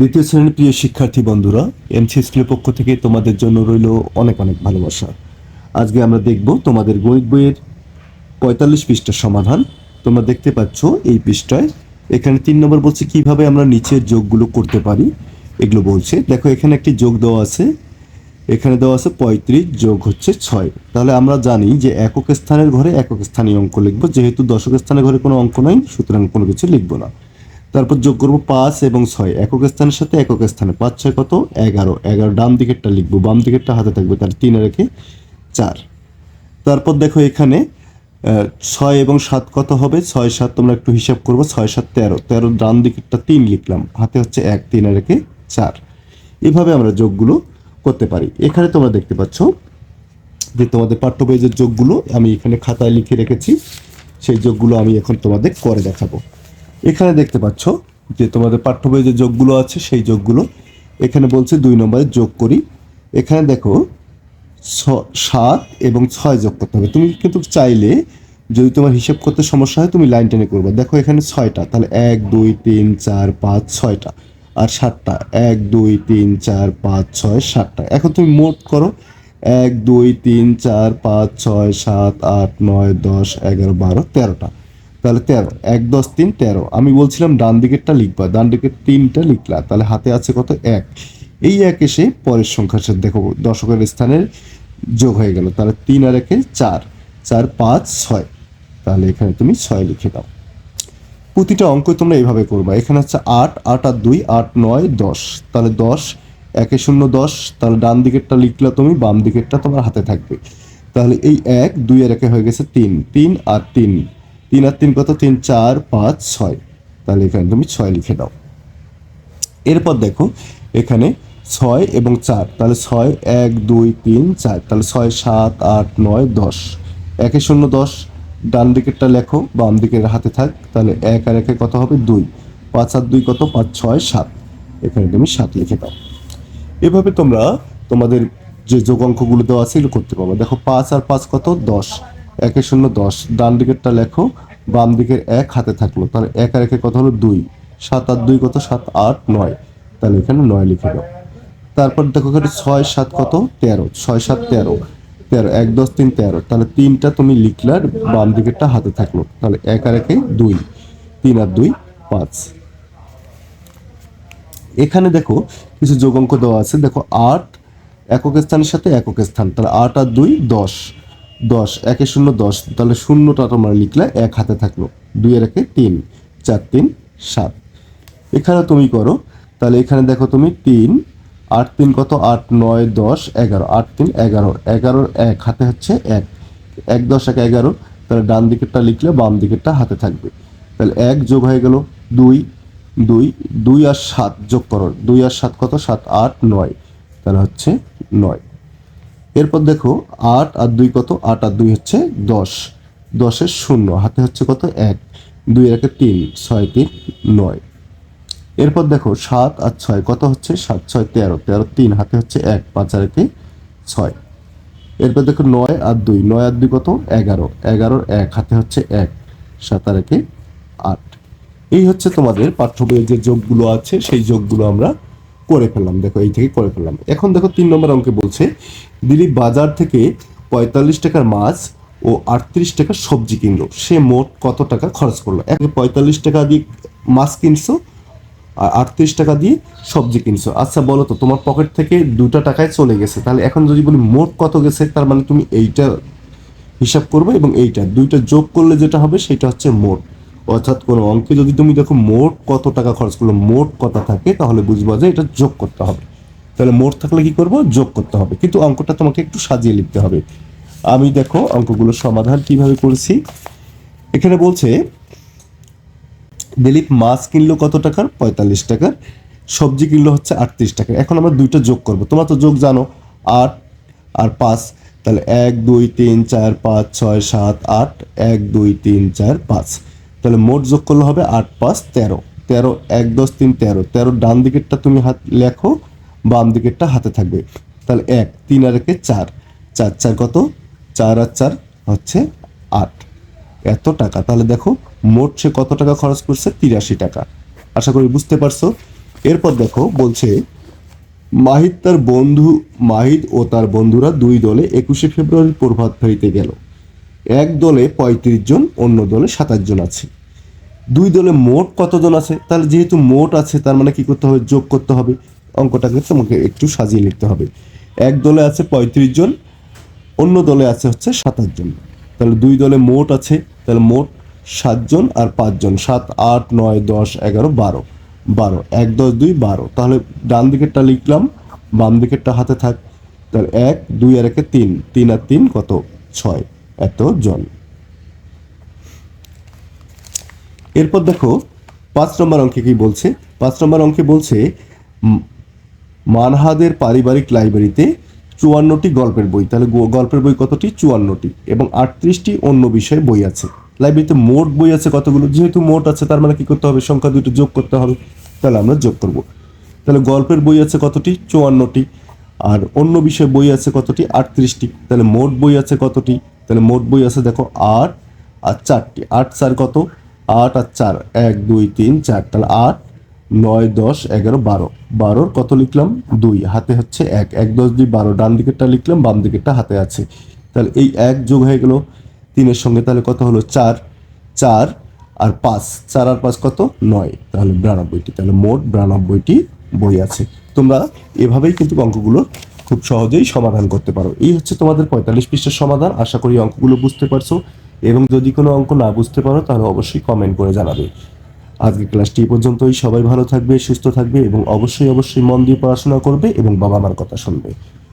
দ্বিতীয় শ্রেণির প্রিয় শিক্ষার্থী বন্ধুরা এমসি স্কুলের পক্ষ থেকে তোমাদের জন্য রইল অনেক অনেক ভালোবাসা। আজকে আমরা দেখব তোমাদের গণিত বইয়ের পঁয়তাল্লিশ পৃষ্ঠার সমাধান। তোমরা দেখতে পাচ্ছ এই পৃষ্ঠায়, এখানে তিন নম্বর বলছে কীভাবে আমরা নিচের যোগগুলো করতে পারি। এগুলো বলছে, দেখো এখানে একটি যোগ দেওয়া আছে। এখানে দেওয়া আছে পঁয়ত্রিশ যোগ হচ্ছে ছয়। তাহলে আমরা জানি যে একক স্থানের ঘরে একক স্থানীয় অঙ্ক লিখব, যেহেতু দশক স্থানের ঘরে কোনো অঙ্ক নাই, সুতরাং কোনো কিছু লিখব না। তারপর যোগ করব পাঁচ এবং ছয়। একক স্থানের সাথে একক স্থানে পাঁচ, ছয় কত? এগারো। এগারো, ডান দিকেরটা লিখব, বাম দিকেরটা হাতে থাকবে, তার তিন রেখে চার। তারপর দেখো এখানে ছয় এবং সাত কত হবে? ছয়, সাত তোমরা একটু হিসাব করব, ছয়, সাত, তেরো। তেরো ডান দিকেরটা তিন লিখলাম, হাতে হচ্ছে এক, তিন রেখে চার। এভাবে আমরা যোগগুলো করতে পারি। এখানে তোমরা দেখতে পাচ্ছ যে তোমাদের পাঠ্য বইয়ের যোগগুলো আমি এখানে খাতায় লিখে রেখেছি, সেই যোগগুলো আমি এখন তোমাদের করে দেখাবো। এখানে দেখতে পাচ্ছ যে তোমাদের পাঠ্য বইয়ে যে যোগগুলো আছে, সেই যোগগুলো এখানে বলছে দুই নম্বরে যোগ করি। এখানে দেখো সাত এবং ছয় যোগ করতে হবে। তুমি কিন্তু চাইলে যদি তোমার হিসেব করতে সমস্যা হয়, তুমি লাইন টেনে করবে। দেখো এখানে ছয়টা, তাহলে এক, দুই, তিন, চার, পাঁচ, ছয়টা। আর সাতটা, এক, দুই, তিন, চার, পাঁচ, ছয়, সাতটা। এখন তুমি মোট করো, এক, দুই, তিন, চার, পাঁচ, ছয়, সাত, আট, নয়, দশ, এগারো, বারো, তেরোটা। তাহলে তেরো, এক, দশ, তিন, তেরো। আমি বলছিলাম ডান দিকেরটা লিখবা, ডান দিকের তিনটা লিখলা, তাহলে হাতে আছে কত? এক। এই এক এসে পরের সংখ্যার সাথে দেখো, দশকের স্থানের যোগ হয়ে গেল, তাহলে তিন আর একে চার চার, পাঁচ, ছয়। তাহলে এখানে তুমি ছয় লিখে দাও। প্রতিটা অঙ্ক তোমরা এইভাবে করবা, এখানে হচ্ছে আট আট আর দুই, আট, নয়, দশ। তাহলে দশ, একে শূন্য, দশ। তাহলে ডান দিকেরটা লিখলা তুমি, বাম দিকেরটা তোমার হাতে থাকবে। তাহলে এই এক, দুই আর একে হয়ে গেছে তিন তিন আর তিন। তিন আর তিন কত? তিন, চার, পাঁচ, ছয়। তাহলে এখানে তুমি ছয় লিখে দাও। এরপর দেখো, এখানে ছয় এবং চার। তাহলে ছয়, এক, দুই, তিন, চার। তাহলে ছয়, সাত, আট, নয়, দশ। একে শূন্য, দশ। ডান দিকেরটা লেখো, বাম দিকের হাতে থাক। তাহলে এক আর একে কত হবে? দুই। পাঁচ আর দুই কত? পাঁচ, ছয়, সাত। এখানে তুমি সাত লিখে দাও। এভাবে তোমরা তোমাদের যে যোগ অঙ্কগুলো দেওয়া আছে, এগুলো করতে পারবে। দেখো, পাঁচ আর পাঁচ কত? দশ। একে শূন্য দশ ডান দিকেরটা লেখো বাম দিকের এক হাতে থাকল, তাহলে এক আর একে কত হলো দুই, সাত আর দুই কত? সাত আট নয়, তাহলে এখানে নয় লিখে দাও। তারপর দেখো এখানে ছয় সাত কত? তেরো, ছয় সাত তেরো তেরো, এক দশ তিন তেরো, তাহলে তিনটা তুমি লিখলে আর বাম দিকেরটা হাতে থাকল, তাহলে এক আর একে দুই, তিন আর দুই পাঁচ। এখানে দেখো কিছু যোগ অঙ্ক দেওয়া আছে, দেখো আট একক স্থানের সাথে একক স্থান, তাহলে আট আর দুই দশ দশ, একে শূন্য দশ, তাহলে শূন্যটা তোমরা লিখলে এক হাতে থাকল। দুই এর একে তিন, চার, তিন, সাত। এখানে তুমি করো, তাহলে এখানে দেখো তুমি তিন, আট, তিন কত? আট, নয়, দশ, এগারো। আট, তিন, এগারো। এগারোর এক হাতে হচ্ছে এক। এক, দশ, এক, এগারো, তাহলে ডান দিকেরটা লিখলে বাম দিকেরটা হাতে থাকবে। তাহলে এক যোগ হয়ে গেল দুই দুই দুই আর সাত যোগ করো। দুই আর সাত কত? সাত, আট, নয়, তাহলে হচ্ছে নয়। এরপর দেখো আট আর দুই কত? আট আর দুই হচ্ছে দশ। দশের শূন্য, হাতে হচ্ছে কত? এক। দুই একে তিন, ছয়, তিন, নয়। এরপর দেখো সাত আর ছয় কত হচ্ছে? সাত, ছয়, তেরো। তেরো, তিন, হাতে হচ্ছে এক, পাঁচ আর একে ছয়। এরপর দেখো নয় আর দুই। নয় আর দুই কত? এগারো। এগারোর এক, হাতে হচ্ছে এক, সাত আর একে আট। এই হচ্ছে তোমাদের পাঠ্য বইয়ের যে যোগগুলো আছে, সেই যোগগুলো আমরা করে ফেললাম, দেখো, এই থেকে করে ফেললাম। এখন দেখো, তিন নম্বর অঙ্কে বলছে, দিলীপ বাজার থেকে পঁয়তাল্লিশ টাকার মাছ ও আটত্রিশ টাকার সবজি কিনলো। সে মোট কত টাকা খরচ করল? এক পঁয়তাল্লিশ টাকা দিয়ে মাছ কিনছো আর আটত্রিশ টাকা দিয়ে সবজি কিনছো। আচ্ছা বলো তো, তোমার পকেট থেকে দুটা টাকায় চলে গেছে। তাহলে এখন যদি বলি মোট কত গেছে, তার মানে তুমি এইটা হিসাব করবে এবং এইটা, দুইটা যোগ করলে যেটা হবে, সেটা হচ্ছে মোট। অর্থাৎ কোনো অঙ্কে যদি তুমি দেখো মোট কত টাকা খরচ করল, মোট কত থাকে, তাহলে বুঝবা যে এটা যোগ করতে হবে। তাহলে মোট থাকলে কি করব? যোগ করতে হবে। কিন্তু অঙ্কটা তোমাকে একটু সাজিয়ে লিখতে হবে। আমি দেখো অঙ্কগুলোর সমাধান কীভাবে করেছি। এখানে বলছে, দিলীপ মাছ কিনলো কত টাকার? পঁয়তাল্লিশ টাকার। সবজি কিনলো হচ্ছে আটত্রিশ টাকা এখন আমরা দুইটা যোগ করব। তোমরা তো যোগ জানো, আট আর পাঁচ। তাহলে এক, দুই, তিন, চার, পাঁচ, ছয়, সাত, আট। এক, দুই, তিন, চার, পাঁচ। তাহলে মোট যোগ করলে হবে আট পাঁচ তেরো। তেরো, এক, দশ, তিন, তেরো। তেরো ডান দিকেরটা তুমি হাত লেখো, বাম দিকেরটা হাতে থাকবে। তাহলে এক, তিন আর একে চার। চার চার কত? চার আর চার হচ্ছে আট। এত টাকা। তাহলে দেখো, মোট সে কত টাকা খরচ করছে? তিরাশি টাকা। আশা করি বুঝতে পারছ? এরপর দেখো, বলছে মাহিদ তার বন্ধু মাহিদ ও তার বন্ধুরা দুই দলে একুশে ফেব্রুয়ারি প্রভাত ফেরিতে গেল। এক দলে পঁয়ত্রিশ জন, অন্য দলে সাতাশ জন আছে। দুই দলে মোট কতজন আছে? তাহলে যেহেতু মোট আছে, তার মানে কি করতে হবে? যোগ করতে হবে। অঙ্কটাকে তোমাকে একটু সাজিয়ে লিখতে হবে। এক দলে আছে পঁয়ত্রিশ জন, অন্য দলে আছে হচ্ছে সাতাশ জন। তাহলে দুই দলে মোট আছে, তাহলে মোট সাতজন আর পাঁচজন সাত, আট, নয়, দশ, এগারো, বারো। বারো, এক, দশ, দুই, বারো। তাহলে ডান দিকেরটা লিখলাম, বাম দিকেরটা হাতে থাক। তাহলে এক, দুই আর একে তিন। তিন আর তিন কত? ছয়। এত জন। এরপর দেখো, পাঁচ নম্বর অঙ্কে কি বলছে? পাঁচ নম্বর অঙ্কে বলছে মানহাদের পারিবারিক লাইব্রেরিতে চুয়ান্নটি গল্পের বই। তাহলে গল্পের বই কতটি? চুয়ান্নটি। এবং আটত্রিশটি অন্য বিষয়ে বই আছে। লাইব্রেরিতে মোট বই আছে কতগুলো? যেহেতু মোট আছে, তার মানে কি করতে হবে? সংখ্যা দুটো যোগ করতে হবে। তাহলে আমরা যোগ করব। তাহলে গল্পের বই আছে কতটি? চুয়ান্নটি। আর অন্য বিষয়ে বই আছে কতটি? আটত্রিশটি। তাহলে মোট বই আছে কতটি? তাহলে মোট বই আছে দেখো আট আর চারটি। আট চার কত? আট আর চার, এক, দুই, তিন, চার। তাহলে আট, নয়, দশ, এগারো, বারো। বারোর কত লিখলাম? দুই। হাতে হচ্ছে এক। এক, দশ, দুই, বারো। ডান দিকেরটা লিখলাম, বাম দিকেরটা হাতে আছে। তাহলে এই এক যোগ হয়ে গেল তিনের সঙ্গে তাহলে কত হলো? চার। চার আর পাঁচ। চার আর পাঁচ কত? নয়। তাহলে বিরানব্বইটি। তাহলে মোট বিরানব্বইটি বই আছে। তোমরা এভাবেই কিন্তু অঙ্কগুলো খুব সহজেই সমাধান করতে পারো। এই হচ্ছে তোমাদের পঁয়তাল্লিশ পৃষ্ঠার সমাধান। আশা করি অঙ্কগুলো বুঝতে পারছ। এবং যদি কোনো অঙ্ক না বুঝতে পারো, তাহলে অবশ্যই কমেন্ট করে জানাবে। আজকে ক্লাসটি এ পর্যন্তই। সবাই ভালো থাকবে, সুস্থ থাকবে এবং অবশ্যই অবশ্যই মন দিয়ে পড়াশোনা করবে এবং বাবা মার কথা শুনবে।